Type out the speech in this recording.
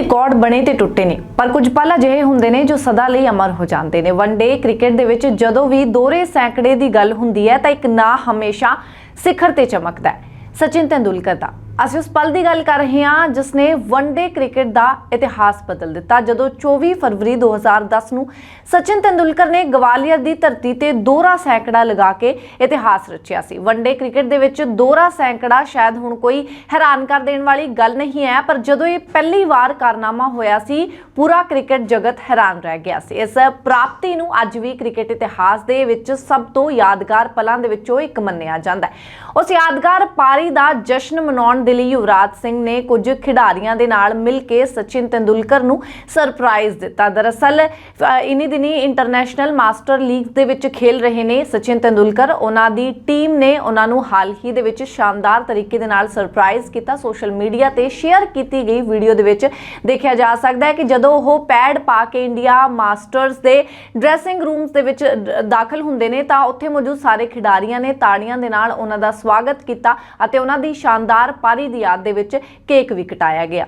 Record ਬਣੇ ਤੇ ਟੁੱਟੇ ਨੇ। ਪਰ ਕੁਝ ਪਲ ਅਜਿਹੇ ਹੁੰਦੇ ਨੇ ਜੋ ਸਦਾ ਲਈ ਅਮਰ ਹੋ ਜਾਂਦੇ ਨੇ। ਵਨਡੇ ਕ੍ਰਿਕਟ ਦੇ ਵਿੱਚ ਜਦੋਂ ਵੀ ਦੋਹਰੇ ਸੈਂਕੜੇ ਦੀ ਗੱਲ ਹੁੰਦੀ ਹੈ ਤਾਂ ਇੱਕ ਨਾਂ ਹਮੇਸ਼ਾ ਸਿਖਰ ਤੇ ਚਮਕਦਾ ਹੈ। ਸਚਿਨ ਤੈਂਦੁਲਕਰ ਦਾ ਅਸੀਂ ਉਸ ਪਲ ਦੀ ਗੱਲ ਕਰ ਰਹੇ ਹਾਂ, ਜਿਸ ਨੇ ਵਨਡੇ ਕ੍ਰਿਕਟ ਦਾ ਇਤਿਹਾਸ ਬਦਲ ਦਿੱਤਾ। ਜਦੋਂ 24 ਫਰਵਰੀ 2010 ਨੂੰ ਸਚਿਨ ਤੈਂਦੁਲਕਰ ਨੇ ਗਵਾਲੀਅਰ ਦੀ ਧਰਤੀ ਤੇ ਦੋਹਰਾ ਸੈਂਕੜਾ ਲਗਾ ਕੇ ਇਤਿਹਾਸ ਰਚਿਆ ਸੀ। ਵਨਡੇ ਕ੍ਰਿਕਟ ਦੇ ਵਿੱਚ ਦੋਹਰਾ ਸੈਂਕੜਾ ਸ਼ਾਇਦ ਹੁਣ ਕੋਈ ਹੈਰਾਨ ਕਰ ਦੇਣ ਵਾਲੀ ਗੱਲ ਨਹੀਂ ਹੈ, ਪਰ ਜਦੋਂ ਇਹ ਪਹਿਲੀ ਵਾਰ ਕਾਰਨਾਮਾ ਹੋਇਆ ਸੀ, ਪੂਰਾ ਕ੍ਰਿਕਟ ਜਗਤ ਹੈਰਾਨ ਰਹਿ ਗਿਆ ਸੀ। ਇਸ ਪ੍ਰਾਪਤੀ ਨੂੰ ਅੱਜ ਵੀ ਕ੍ਰਿਕਟ ਇਤਿਹਾਸ ਦੇ ਵਿੱਚ ਸਭ ਤੋਂ ਯਾਦਗਾਰ ਪਲਾਂ ਦੇ ਵਿੱਚੋਂ ਇੱਕ ਮੰਨਿਆ ਜਾਂਦਾ ਹੈ। ਉਸ ਯਾਦਗਾਰ ਪਾਰੀ ਦਾ ਜਸ਼ਨ ਮਨਾਉਣ ਦੇ ਲਈ ਯੁਵਰਾਜ ਸਿੰਘ ਨੇ ਕੁਝ ਖਿਡਾਰੀਆਂ ਦੇ ਨਾਲ ਮਿਲ ਕੇ ਸਚਿਨ ਤੈਂਦੁਲਕਰ ਨੂੰ ਸਰਪ੍ਰਾਈਜ਼ ਦਿੱਤਾ। ਦਰਅਸਲ ਇਨੀ ਦਿਨੀ ਇੰਟਰਨੈਸ਼ਨਲ ਮਾਸਟਰ ਲੀਗ ਦੇ ਵਿੱਚ ਖੇਲ ਰਹੇ ਨੇ ਸਚਿਨ ਤੇਂਦੁਲਕਰ। ਉਹਨਾਂ ਦੀ ਟੀਮ ਨੇ ਉਹਨਾਂ ਨੂੰ ਹਾਲ ਹੀ ਦੇ ਵਿੱਚ ਸ਼ਾਨਦਾਰ ਤਰੀਕੇ ਦੇ ਨਾਲ ਸਰਪ੍ਰਾਈਜ਼ ਕੀਤਾ। ਸੋਸ਼ਲ ਮੀਡੀਆ ਤੇ ਸ਼ੇਅਰ ਕੀਤੀ ਗਈ ਵੀਡੀਓ ਦੇ ਵਿੱਚ ਦੇਖਿਆ ਜਾ ਸਕਦਾ ਹੈ ਕਿ ਜਦੋਂ ਉਹ ਪੈਡ ਪਾ ਕੇ ਇੰਡੀਆ ਮਾਸਟਰਸ ਦੇ ਡਰੈਸਿੰਗ ਰੂਮਸ ਦੇ ਵਿੱਚ ਦਾਖਲ ਹੁੰਦੇ ਨੇ, ਤਾਂ ਉੱਥੇ ਮੌਜੂਦ ਸਾਰੇ ਖਿਡਾਰੀਆਂ ਨੇ ਤਾੜੀਆਂ ਦੇ ਨਾਲ ਉਹਨਾਂ ਦਾ ਸਵਾਗਤ ਕੀਤਾ ਅਤੇ ਉਹਨਾਂ ਦੀ ਸ਼ਾਨਦਾਰ ਪਾਰੀ ਦੀ ਯਾਦ ਦੇ ਵਿੱਚ ਕੇਕ ਵੀ ਕਟਾਇਆ ਗਿਆ।